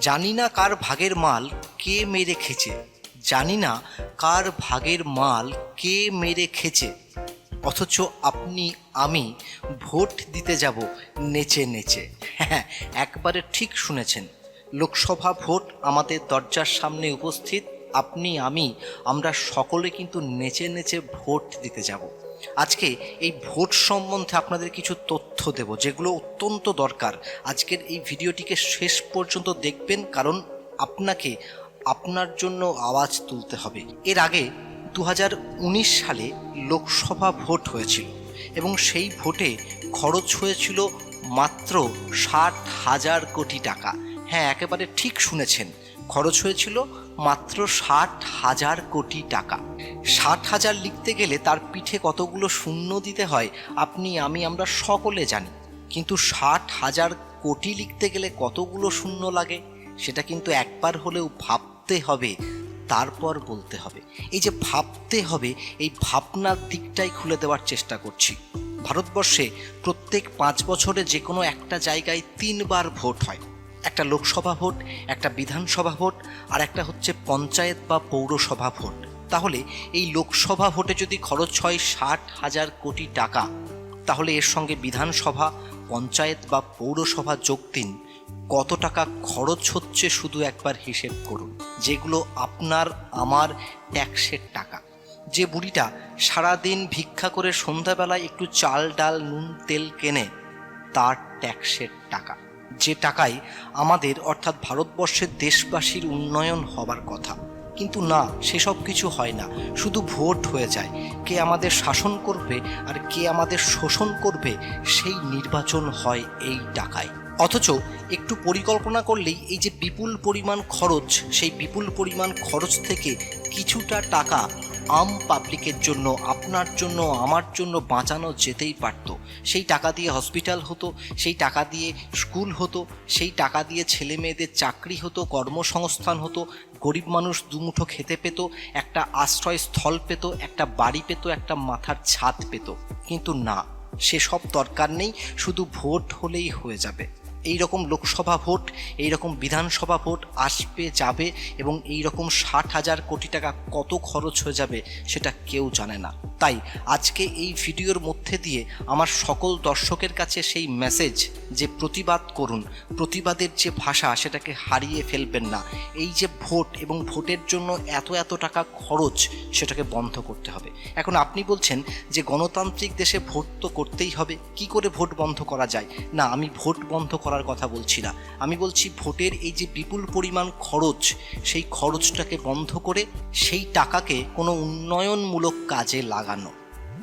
জানি না কার ভাগের মাল কে মেরে খেছে জানি না কার ভাগের মাল কে মেরে খেছে অথচ আপনি, আমি ভোট দিতে যাব নেচে নেচে। হ্যাঁ একবারে ঠিক শুনেছেন। লোকসভা ভোট আমাদের দরজার সামনে উপস্থিত। আপনি, আমি, আমরা সকলে কিন্তু নেচে নেচে ভোট দিতে যাব। আজকে এই ভোট সম্বন্ধে আপনাদের কিছু তথ্য দেব, যেগুলো অত্যন্ত দরকার। আজকের এই ভিডিওটিকে শেষ পর্যন্ত দেখবেন, কারণ আপনাকে আপনার জন্য আওয়াজ তুলতে হবে। এর আগে দু হাজার উনিশ সালে লোকসভা ভোট হয়েছিল, এবং সেই ভোটে খরচ হয়েছিল মাত্র ষাট হাজার কোটি টাকা। হ্যাঁ একেবারে ঠিক শুনেছেন, খরচ হয়েছিল মাত্র ষাট হাজার কোটি টাকা। ষাট হাজার লিখতে গেলে তার পিঠে কতগুলো শূন্য দিতে হয়, আপনি, আমি, আমরা সকলে জানি। কিন্তু ষাট হাজার কোটি লিখতে গেলে কতগুলো শূন্য লাগে, সেটা কিন্তু একবার হলেও ভাবতে হবে, তারপর বলতে হবে। এই যে ভাবতে হবে, এই ভাবনার দিকটাই খুলে দেওয়ার চেষ্টা করছি। ভারতবর্ষে প্রত্যেক পাঁচ বছরে যে কোনো একটা জায়গায় তিনবার ভোট হয়। একটা লোকসভা ভোট, একটা বিধানসভা ভোট, আর একটা হচ্ছে পঞ্চায়েত বা পৌরসভা ভোট। তাহলে এই লোকসভা ভোটে যদি খরচ হয় ষাট হাজার কোটি টাকা, তাহলে এর সঙ্গে বিধানসভা, পঞ্চায়েত বা পৌরসভা যোগ দিন। কত টাকা খরচ হচ্ছে শুধু একবার হিসেব করুন। যেগুলো আপনার, আমার ট্যাক্সের টাকা। যে বুড়িটা সারাদিন ভিক্ষা করে সন্ধ্যাবেলায় একটু চাল, ডাল, নুন, তেল কেনে, তার ট্যাক্সের টাকা। যে টাকায় আমাদের, অর্থাৎ ভারতবর্ষের দেশবাসীর উন্নয়ন হবার কথা। কিন্তু না, সেসব কিছু হয় না। শুধু ভোট হয়ে যায়। কে আমাদের শাসন করবে আর কে আমাদের শোষণ করবে, সেই নির্বাচন হয় এই টাকায়। অথচ একটু পরিকল্পনা করলেই এই যে বিপুল পরিমাণ খরচ, সেই বিপুল পরিমাণ খরচ থেকে কিছুটা টাকা আম পাবলিকের জন্য, আপনার জন্য, আমার জন্য বাঁচানো যেতেই পারতো। সেই টাকা দিয়ে হসপিটাল হতো, সেই টাকা দিয়ে স্কুল হতো, সেই টাকা দিয়ে ছেলে মেয়েদের চাকরি হতো, কর্মসংস্থান হতো, গরিব মানুষ দুমুঠো খেতে পেত, একটা আশ্রয়স্থল পেত, একটা বাড়ি পেত, একটা মাথার ছাদ পেত। কিন্তু না, সেসব দরকার নেই, শুধু ভোট হলেই হয়ে যাবে। এই রকম লোকসভা ভোট এই রকম বিধানসভা ভোট আসবে, যাবে এবং এই রকম ষাট হাজার কোটি টাকা কত খরচ হয়ে যাবে সেটা কেউ জানে না। তাই আজকে এই ভিডিওর মধ্যে দিয়ে আমার সকল দর্শকের কাছে সেই মেসেজ যে প্রতিবাদ করুন, প্রতিবাদের যে ভাষা সেটাকে হারিয়ে ফেলবেন না। এই যে ভোট এবং ভোটের জন্য এত এত টাকা খরচ সেটাকে বন্ধ করতে হবে। এখন আপনি বলছেন যে গণতান্ত্রিক দেশে ভোট তো করতেই হবে, কি করে ভোট বন্ধ করা যায়? না, আমি ভোট বন্ধ করার কথা বলছি না। আমি বলছি ভোটের এই যে বিপুল পরিমাণ খরচ, সেই খরচটাকে বন্ধ করে সেই টাকাকে কোনো উন্নয়নমূলক কাজে লাগানো।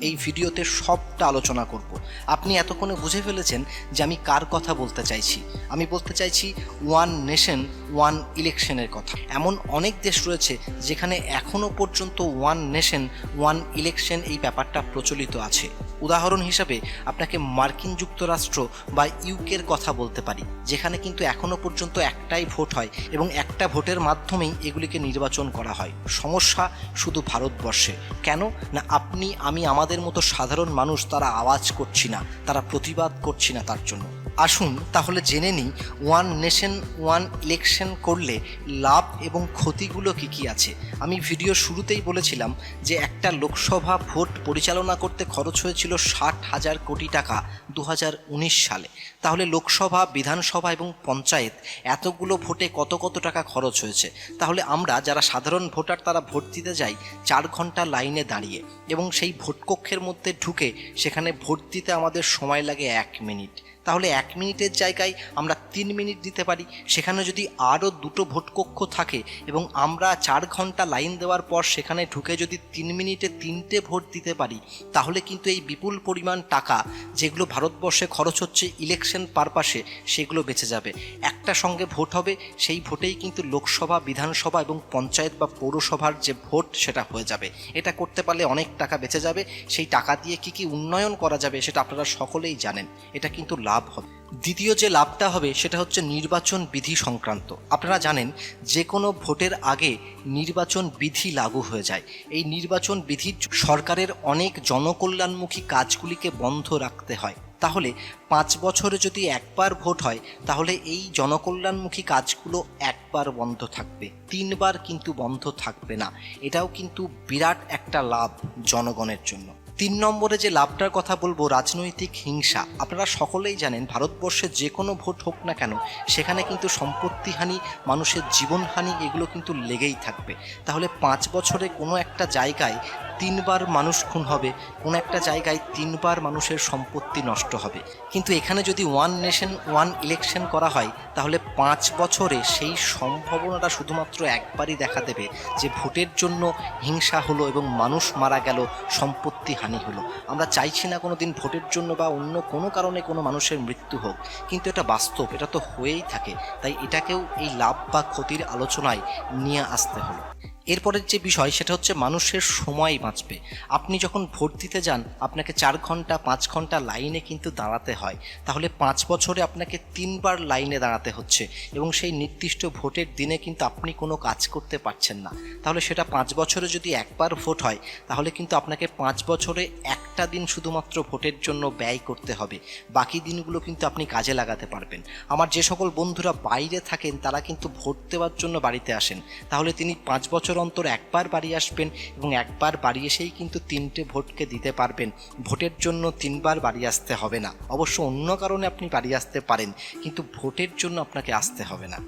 এই ভিডিওতে সবটা আলোচনা করব। আপনি এতক্ষণে বুঝে ফেলেছেন যে আমি কার কথা বলতে চাইছি। আমি বলতে চাইছি ওয়ান নেশন, ওয়ান ইলেকশনের কথা। এমন অনেক দেশ রয়েছে যেখানে এখনও পর্যন্ত ওয়ান নেশন, ওয়ান ইলেকশন এই ব্যাপারটা প্রচলিত আছে। উদাহরণ হিসাবে আপনাকে মার্কিন যুক্তরাষ্ট্র বা ইউকের কথা বলতে পারি, যেখানে কিন্তু এখনও পর্যন্ত একটাই ভোট হয় এবং একটা ভোটের মাধ্যমেই এগুলিকে নির্বাচন করা হয়। সমস্যা শুধু ভারতবর্ষে। কেন? না, আপনি, আমি, আমাদের মতো সাধারণ মানুষ তারা আওয়াজ করছি না, তারা প্রতিবাদ করছি না তার জন্য। আসুন তাহলে জেনে নিই ওয়ান নেশন ওয়ান ইলেকশন করলে লাভ এবং ক্ষতিগুলো কী কী আছে। আমি ভিডিও শুরুতেই বলেছিলাম যে একটা লোকসভা ভোট পরিচালনা করতে খরচ হয়েছিল ষাট হাজার কোটি টাকা দু হাজার উনিশ সালে। তাহলে লোকসভা, বিধানসভা এবং পঞ্চায়েত এতগুলো ভোটে কত কত টাকা খরচ হয়েছে? তাহলে আমরা যারা সাধারণ ভোটার তারা ভোট দিতে যাই চার ঘণ্টা লাইনে দাঁড়িয়ে এবং সেই ভোটকক্ষের মধ্যে ঢুকে সেখানে ভোট দিতে আমাদের সময় লাগে এক মিনিট। তাহলে এক মিনিটের জায়গায় আমরা তিন মিনিট দিতে পারি। সেখানে যদি আরও দুটো ভোটকক্ষ থাকে এবং আমরা চার ঘণ্টা লাইন দেওয়ার পর সেখানে ঢুকে যদি তিন মিনিটে তিনটে ভোট দিতে পারি, তাহলে কিন্তু এই বিপুল পরিমাণ টাকা যেগুলো ভারতবর্ষে খরচ হচ্ছে ইলেকশন পারপাসে সেগুলো বেঁচে যাবে। একটা সঙ্গে ভোট হবে, সেই ভোটেই কিন্তু লোকসভা, বিধানসভা এবং পঞ্চায়েত বা পৌরসভার যে ভোট, সেটা হয়ে যাবে। এটা করতে পারলে অনেক টাকা বেঁচে যাবে। সেই টাকা দিয়ে কি কি উন্নয়ন করা যাবে, সেটা আপনারা সকলেই জানেন। এটা কিন্তু লাভ হবে। দ্বিতীয় যে লাভটা হবে, সেটা হচ্ছে নির্বাচন বিধি সংক্রান্ত। আপনারা জানেন যে কোনো ভোটের আগে নির্বাচন বিধি লাগু হয়ে যায়। এই নির্বাচন বিধি সরকারের অনেক জনকল্যাণমুখী কাজগুলিকে বন্ধ রাখতে হয়। তাহলে পাঁচ বছরে যদি একবার ভোট হয়, তাহলে এই জনকল্যাণমুখী কাজগুলো একবার বন্ধ থাকবে। তিনবার কিন্তু বন্ধ থাকবে না। এটাও কিন্তু বিরাট একটা লাভ জনগণের জন্য। তিন নম্বরে যে লাভটার কথা বলব, রাজনৈতিক হিংসা। আপনারা সকলেই জানেন, ভারতবর্ষে যে কোনো ভোট হোক না কেন, সেখানে কিন্তু সম্পত্তিহানি, মানুষের জীবনহানি, এগুলো কিন্তু লেগেই থাকবে। তাহলে পাঁচ বছরে কোনো একটা জায়গায় তিনবার মানুষ খুন হবে, কোনো একটা জায়গায় তিনবার মানুষের সম্পত্তি নষ্ট হবে। কিন্তু এখানে যদি ওয়ান নেশন ওয়ান ইলেকশন করা হয়, তাহলে পাঁচ বছরে সেই সম্ভাবনাটা শুধুমাত্র একবারই দেখা দেবে যে ভোটের জন্য হিংসা হলো এবং মানুষ মারা গেল, সম্পত্তি হানি হলো। আমরা চাইছি না কোনো দিন ভোটের জন্য বা অন্য কোনো কারণে কোনো মানুষের মৃত্যু হোক, কিন্তু এটা বাস্তব, এটা তো হয়েই থাকে। তাই এটাকেও এই লাভ বা ক্ষতির আলোচনায় নিয়ে আসতে হলো। এরপরের যে বিষয়, সেটা হচ্ছে মানুষের সময় বাঁচবে। আপনি যখন ভোট দিতে যান, আপনাকে চার ঘণ্টা, পাঁচ ঘণ্টা লাইনে কিন্তু দাঁড়াতে হয়। তাহলে পাঁচ বছরে আপনাকে তিনবার লাইনে দাঁড়াতে হচ্ছে এবং সেই নির্দিষ্ট ভোটের দিনে কিন্তু আপনি কোনো কাজ করতে পারছেন না। তাহলে সেটা পাঁচ বছরে যদি একবার ভোট হয়, তাহলে কিন্তু আপনাকে পাঁচ বছরে একটা দিন শুধুমাত্র ভোটের জন্য ব্যয় করতে হবে। বাকি দিনগুলো কিন্তু আপনি কাজে লাগাতে পারবেন। আমার যে সকল বন্ধুরা বাইরে থাকেন, তারা কিন্তু ভোট দেওয়ার জন্য বাড়িতে আসেন। তাহলে তিনি পাঁচ বছর অন্তর একবার বাড়ি আসবেন এবং একবার বাড়ি এসেই কিন্তু তিনটে ভোটকে দিতে পারবেন। ভোটের জন্য তিনবার বাড়ি আসতে হবে না। অবশ্য অন্য কারণে আপনি বাড়ি আসতে পারেন, কিন্তু ভোটের জন্য আপনাকে আসতে হবে না।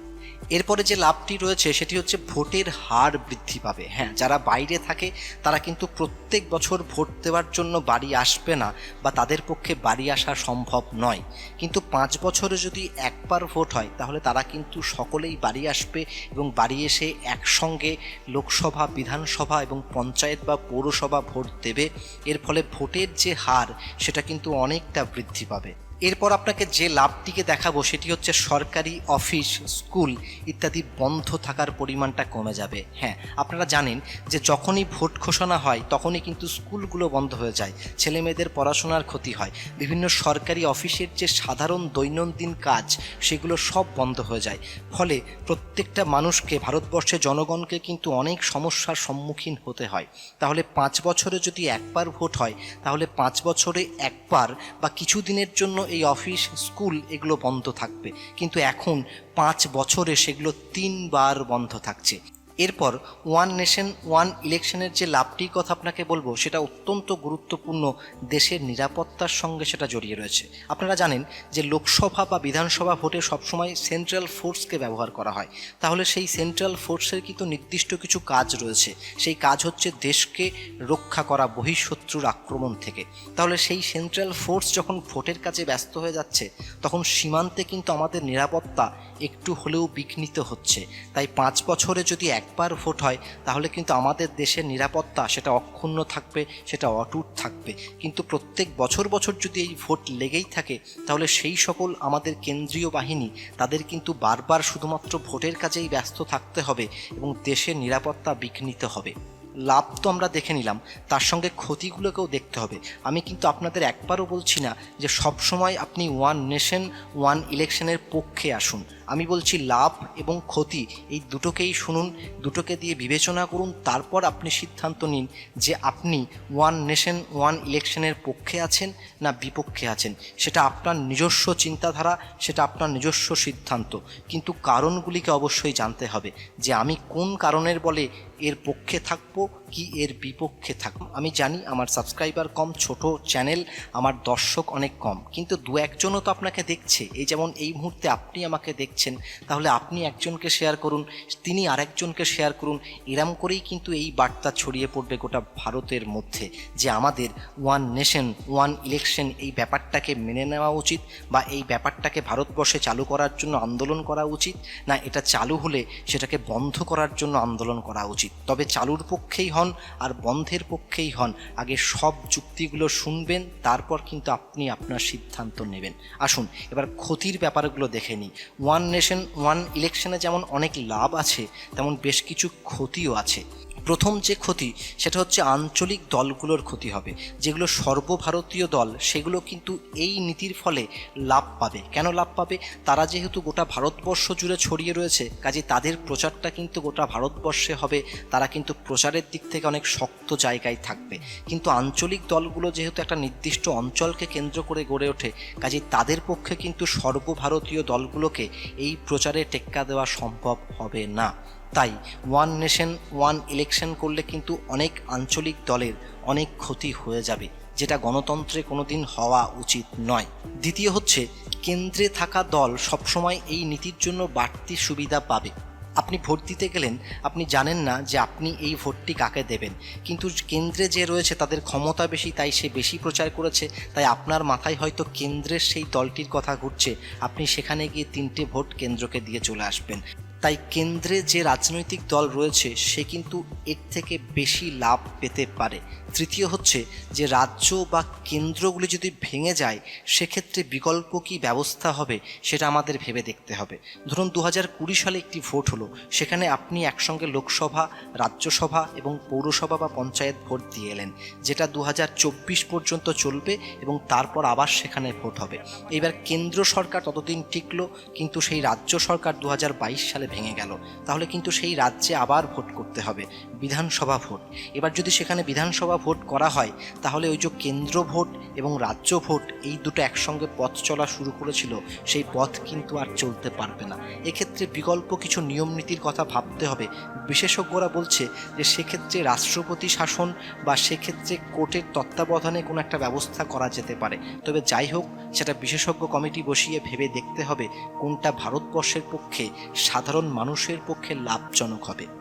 এরপরে যে লাভটি রয়েছে, সেটি হচ্ছে ভোটের হার বৃদ্ধি পাবে। হ্যাঁ যারা বাইরে থাকে, তারা কিন্তু প্রত্যেক বছর ভোট দেওয়ার জন্য বাড়ি আসবে না বা তাদের পক্ষে বাড়ি আসা সম্ভব নয়। কিন্তু পাঁচ বছরে যদি একবার ভোট হয়, তাহলে তারা কিন্তু সকলেই বাড়ি আসবে এবং বাড়ি এসে একসঙ্গে লোকসভা, বিধানসভা এবং পঞ্চায়েত বা পৌরসভা ভোট দেবে। এর ফলে ভোটের যে হার, সেটা কিন্তু অনেকটা বৃদ্ধি পাবে। এরপর আপনাকে যে লাভটিকে দেখাবো সেটি হচ্ছে সরকারি অফিস, স্কুল ইত্যাদি বন্ধ থাকার পরিমাণটা কমে যাবে। হ্যাঁ আপনারা জানেন যে যখনই ভোট ঘোষণা হয়, তখনই কিন্তু স্কুলগুলো বন্ধ হয়ে যায়। ছেলে মেয়েদের পড়াশোনার ক্ষতি হয়। বিভিন্ন সরকারি অফিসের যে সাধারণ দৈনন্দিন কাজ, সেগুলো সব বন্ধ হয়ে যায়। ফলে প্রত্যেকটা মানুষকে, ভারতবর্ষের জনগণকে কিন্তু অনেক সমস্যার সম্মুখীন হতে হয়। তাহলে পাঁচ বছরে যদি একবার ভোট হয়, তাহলে পাঁচ বছরে একবার বা কিছু দিনের জন্য এই অফিস স্কুল এগুলো বন্ধ থাকবে। কিন্তু এখন পাঁচ বছরে সেগুলো তিনবার বন্ধ থাকছে। এরপর ওয়ান নেশন, ওয়ান ইলেকশনের যে লাভটির কথা আপনাকে বলব, সেটা অত্যন্ত গুরুত্বপূর্ণ দেশের নিরাপত্তার সঙ্গে সেটা জড়িয়ে রয়েছে। আপনারা জানেন যে লোকসভা বা বিধানসভা ভোটে সবসময় সেন্ট্রাল ফোর্সকে ব্যবহার করা হয়। তাহলে সেই সেন্ট্রাল ফোর্সের কিন্তু নির্দিষ্ট কিছু কাজ রয়েছে? সেই কাজ হচ্ছে দেশকে রক্ষা করা বহিঃশত্রুর আক্রমণ থেকে। তাহলে সেই সেন্ট্রাল ফোর্স যখন ভোটের কাজে ব্যস্ত হয়ে যাচ্ছে, তখন সীমান্তে কিন্তু আমাদের নিরাপত্তা একটু হলেও বিঘ্নিত হচ্ছে। তাই পাঁচ বছরে যদি একবার ভোট হয়, তাহলে কিন্তু আমাদের দেশের নিরাপত্তা সেটা অক্ষুণ্ণ থাকবে, সেটা অটুট থাকবে। কিন্তু প্রত্যেক বছর বছর যদি এই ভোট লেগেই থাকে, তাহলে সেই সকল আমাদের কেন্দ্রীয় বাহিনী, তাদের কিন্তু বারবার শুধুমাত্র ভোটের কাজেই ব্যস্ত থাকতে হবে এবং দেশের নিরাপত্তা বিঘ্নিত হবে। লাভ তো আমরা দেখে নিলাম, তার সঙ্গে ক্ষতিগুলোকেও দেখতে হবে। আমি কিন্তু আপনাদের একবারও বলছি না যে সবসময় আপনি ওয়ান নেশন ওয়ান ইলেকশনের পক্ষে আসুন। আমি বলছি লাভ এবং ক্ষতি, এই দুটোকেই শুনুন, দুটোকে দিয়ে বিবেচনা করুন, তারপর আপনি সিদ্ধান্ত নিন যে আপনি ওয়ান নেশন ওয়ান ইলেকশনের পক্ষে আছেন না বিপক্ষে আছেন। সেটা আপনার নিজস্ব চিন্তাধারা, সেটা আপনার নিজস্ব সিদ্ধান্ত। কিন্তু কারণগুলিকে অবশ্যই জানতে হবে যে আমি কোন কারণের বলে এর পক্ষে থাকব কি এর বিপক্ষে থাকব আমি জানি আমার সাবস্ক্রাইবার কম, ছোট চ্যানেল আমার দর্শক অনেক কম, কিন্তু দু একজনও তো আপনাকে দেখছে। এই যেমন এই মুহূর্তে আপনি আমাকে দেখছেন, তাহলে আপনি একজনকে শেয়ার করুন, তিনি আরেকজনকে শেয়ার করুন, এরম করেই কিন্তু এই বার্তা ছড়িয়ে পড়বে গোটা ভারতের মধ্যে যে আমাদের ওয়ান নেশন ওয়ান ইলেকশন এই ব্যাপারটাকে মেনে নেওয়া উচিত বা এই ব্যাপারটাকে ভারতবর্ষে চালু করার জন্য আন্দোলন করা উচিত, না এটা চালু হলে সেটাকে বন্ধ করার জন্য আন্দোলন করা উচিত। তবে চালুর পক্ষেই হন আর বন্ধের পক্ষেই হন। আগে সব যুক্তিগুলো শুনবেন, তারপর কিন্তু আপনি আপনার সিদ্ধান্ত নেবেন। আসুন, এবার ক্ষতির ব্যাপারগুলো দেখে নিই। ওয়ান নেশন ওয়ান ইলেকশনে যেমন অনেক লাভ আছে, তেমন বেশ কিছু ক্ষতিও আছে। প্রথম যে ক্ষতি, সেটা হচ্ছে আঞ্চলিক দলগুলোর ক্ষতি হবে। যেগুলো সর্বভারতীয় দল, সেগুলো কিন্তু এই নীতির ফলে লাভ পাবে। কেন লাভ পাবে? তারা যেহেতু গোটা ভারতবর্ষ জুড়ে ছড়িয়ে রয়েছে কাজে তাদের প্রচারটা কিন্তু গোটা ভারতবর্ষে হবে। তারা কিন্তু প্রচারের দিক থেকে অনেক শক্ত জায়গায় থাকবে। কিন্তু আঞ্চলিক দলগুলো যেহেতু একটা নির্দিষ্ট অঞ্চলকে কেন্দ্র করে গড়ে ওঠে কাজে তাদের পক্ষে কিন্তু সর্বভারতীয় দলগুলোকে এই প্রচারে টেক্কা দেওয়া সম্ভব হবে না। তাই ওয়ান নেশন ওয়ান ইলেকশন করলে কিন্তু অনেক আঞ্চলিক দলের অনেক ক্ষতি হয়ে যাবে, যেটা গণতন্ত্রে কোনোদিন হওয়া উচিত নয়। দ্বিতীয় হচ্ছে, কেন্দ্রে থাকা দল সবসময় এই নীতির জন্য বাড়তি সুবিধা পাবে। আপনি ভোট দিতে গেলেন, আপনি জানেন না যে আপনি এই ভোটটি কাকে দেবেন, কিন্তু কেন্দ্রে যে রয়েছে তাদের ক্ষমতা বেশি, তাই সে বেশি প্রচার করেছে, তাই আপনার মাথায় হয়তো কেন্দ্রের সেই দলটির কথা ঘুরছে, আপনি সেখানে গিয়ে তিনটে ভোট কেন্দ্রকে দিয়ে চলে আসবেন। তাই কেন্দ্রে যে রাজনৈতিক দল রয়েছে, সে কিন্তু এর থেকে বেশি লাভ পেতে পারে। তৃতীয় হচ্ছে যে, রাজ্য বা কেন্দ্রগুলি যদি ভেঙে যায়, সেক্ষেত্রে বিকল্প কী ব্যবস্থা হবে, সেটা আমাদের ভেবে দেখতে হবে। ধরুন দু কুড়ি সালে একটি ভোট হলো, সেখানে আপনি একসঙ্গে লোকসভা, রাজ্যসভা এবং পৌরসভা বা পঞ্চায়েত ভোট দিয়ে এলেন, যেটা দু হাজার চব্বিশ পর্যন্ত চলবে এবং তারপর আবার সেখানে ভোট হবে। এবার কেন্দ্র সরকার ততদিন টিকলো, কিন্তু সেই রাজ্য সরকার দু হাজার বাইশ সালে ভেঙে গেল। তাহলে কিন্তু সেই রাজ্যে আবার ভোট করতে হবে, বিধানসভা ভোট। এবার যদি সেখানে বিধানসভা ভোট করা হয়, তাহলে ওই যে কেন্দ্র ভোট এবং রাজ্য ভোট, এই দুটো একসঙ্গে পথ চলা শুরু করেছিল, সেই পথ কিন্তু আর চলতে পারবে না। এক্ষেত্রে বিকল্প কিছু নিয়ম নীতির কথা ভাবতে হবে। বিশেষজ্ঞরা বলছে যে সেক্ষেত্রে রাষ্ট্রপতি শাসন বা সেক্ষেত্রে কোর্টের তত্ত্বাবধানে কোনো একটা ব্যবস্থা করা যেতে পারে। তবে যাই হোক, সেটা বিশেষজ্ঞ কমিটি বসিয়ে ভেবে দেখতে হবে কোনটা ভারতবর্ষের পক্ষে সাধারণ মানুষের পক্ষে লাভজনক হবে।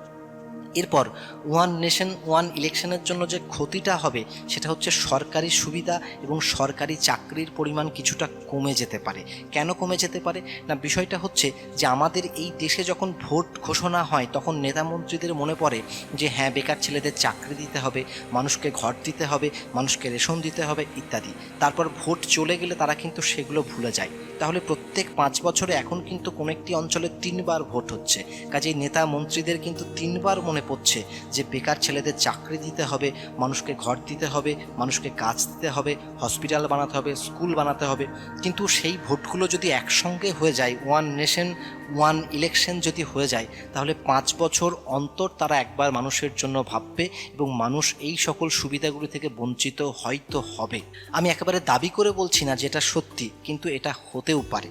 এরপর ওয়ান নেশন, ওয়ান ইলেকশনের জন্য যে ক্ষতিটা হবে, সেটা হচ্ছে সরকারি সুবিধা এবং সরকারি চাকরির পরিমাণ কিছুটা কমে যেতে পারে। কেন কমে যেতে পারে? না, বিষয়টা হচ্ছে যে আমাদের এই দেশে যখন ভোট ঘোষণা হয়, তখন নেতা মন্ত্রীদের মনে পড়ে যে হ্যাঁ বেকার ছেলেদের চাকরি দিতে হবে, মানুষকে ঘর দিতে হবে, মানুষকে রেশন দিতে হবে ইত্যাদি। তারপর ভোট চলে গেলে তারা কিন্তু সেগুলো ভুলে যায়। তাহলে প্রত্যেক পাঁচ বছরে এখন কিন্তু কোনো একটি অঞ্চলে তিনবার ভোট হচ্ছে। কাজেই নেতা মন্ত্রীদের কিন্তু তিনবার মনে পড়ছে যে বেকার ছেলেদের চাকরি দিতে হবে, মানুষকে ঘর দিতে হবে, মানুষকে কাজ দিতে হবে হসপিটাল বানাতে হবে স্কুল বানাতে হবে। কিন্তু সেই ভোটগুলো যদি একসঙ্গে হয়ে যায় ওয়ান নেশন ওয়ান ইলেকশন যদি হয়ে যায়, তাহলে পাঁচ বছর অন্তর তারা একবার মানুষের জন্য ভাববে এবং মানুষ এই সকল সুবিধাগুলি থেকে বঞ্চিত হয়তো হবে। আমি একেবারে দাবি করে বলছি না যেটা সত্যি, কিন্তু এটা হতেও পারে।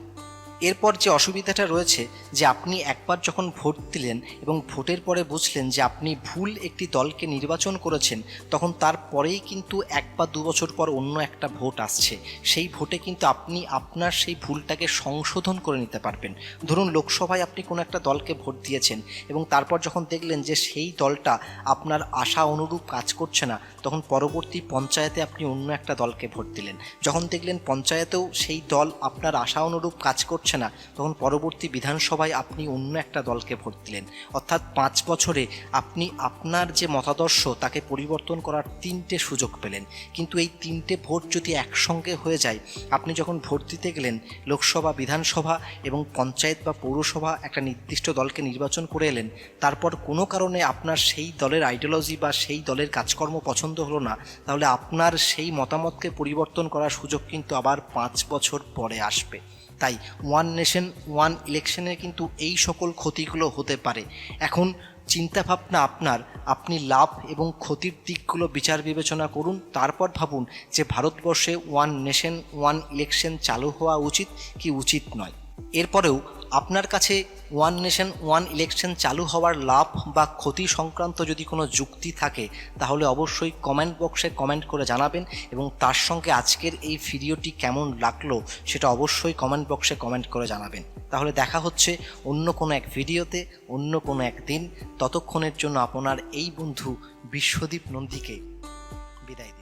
এরপর যে অসুবিধাটা রয়েছে যে আপনি একবার যখন ভোট দিলেন এবং ভোটের পরে বুঝলেন যে আপনি ভুল একটি দলকে নির্বাচন করেছেন, তখন তারপরেই কিন্তু এক বা দু বছর পর অন্য একটা ভোট আসছে। সেই ভোটে কিন্তু আপনি আপনার সেই ভুলটাকে সংশোধন করে নিতে পারবেন। ধরুন লোকসভায় আপনি কোনো একটা দলকে ভোট দিয়েছেন এবং তারপর যখন দেখলেন যে সেই দলটা আপনার আশা অনুরূপ কাজ করছে না, তখন পরবর্তী পঞ্চায়েতে আপনি অন্য একটা দলকে ভোট দিলেন। যখন দেখলেন পঞ্চায়েতেও সেই দল আপনার আশা অনুরূপ কাজ করছে না। তখন পরবর্তী বিধানসভায় আপনি অন্য একটা দলকে ভোট দিলেন। অর্থাৎ পাঁচ বছরে আপনি আপনার যে মতাদর্শ, তাকে পরিবর্তন করার তিনটে সুযোগ পেলেন। কিন্তু এই তিনটে ভোট যদি একসঙ্গে হয়ে যায়, আপনি যখন ভোট দিতে গেলেন, লোকসভা, বিধানসভা এবং পঞ্চায়েত বা পৌরসভা একটা নির্দিষ্ট দলকে নির্বাচন করে এলেন, তারপর কোনো কারণে আপনার সেই দলের আইডিওলজি বা সেই দলের কাজকর্ম পছন্দ হলো না, তাহলে আপনার সেই মতামতকে পরিবর্তন করার সুযোগ কিন্তু আবার পাঁচ বছর পরে আসবে। তাই ওয়ান নেশন ওয়ান ইলেকশনের কিন্তু এই সকল ক্ষতিগুলো হতে পারে। এখন চিন্তাভাবনা আপনার, আপনি লাভ এবং ক্ষতির দিকগুলো বিচার বিবেচনা করুন, তারপর ভাবুন যে ভারতবর্ষে ওয়ান নেশন ওয়ান ইলেকশন চালু হওয়া উচিত কি উচিত নয়। এরপরেও আপনার কাছে ওয়ান নেশন ওয়ান ইলেকশন চালু হওয়ার লাভ বা ক্ষতি সংক্রান্ত যদি কোনো যুক্তি থাকে, তাহলে অবশ্যই কমেন্ট বক্সে কমেন্ট করে জানাবেন এবং তার সঙ্গে আজকের এই ভিডিওটি কেমন লাগল সেটা অবশ্যই কমেন্ট বক্সে কমেন্ট করে জানাবেন। তাহলে দেখা হচ্ছে অন্য কোনো এক ভিডিওতে, অন্য কোনো এক দিন। ততক্ষণের জন্য আপনার এই বন্ধু বিশ্বদীপ নন্দীকে বিদায়